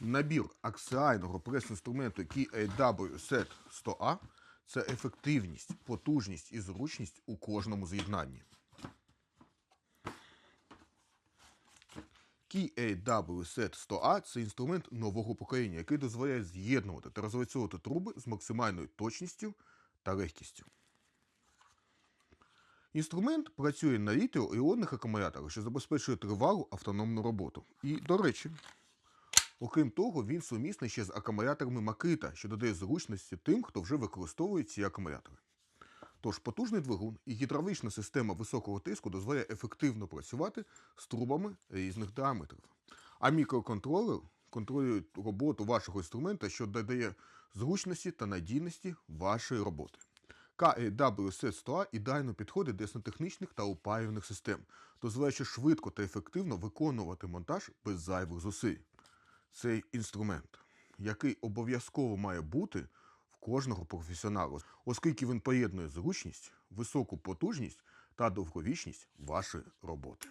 Набір аксіального прес-інструменту KAW SET 100A це ефективність, потужність і зручність у кожному з'єднанні. KAW SET 100A це інструмент нового покоління, який дозволяє з'єднувати та розвацьовувати труби з максимальною точністю та легкістю. Інструмент працює на літіо-іонних акумуляторах, що забезпечує тривалу автономну роботу. І, до речі, окрім того, він сумісний ще з акумуляторами Макита, що додає зручності тим, хто вже використовує ці акумулятори. Тож потужний двигун і гідравлічна система високого тиску дозволяє ефективно працювати з трубами різних діаметрів. А мікроконтролер контролює роботу вашого інструмента, що додає зручності та надійності вашої роботи. KAWC 100 ідеально підходить для сантехнічних та опалювальних систем, дозволяючи швидко та ефективно виконувати монтаж без зайвих зусиль. Цей інструмент, який обов'язково має бути в кожного професіоналу, оскільки він поєднує зручність, високу потужність та довговічність вашої роботи.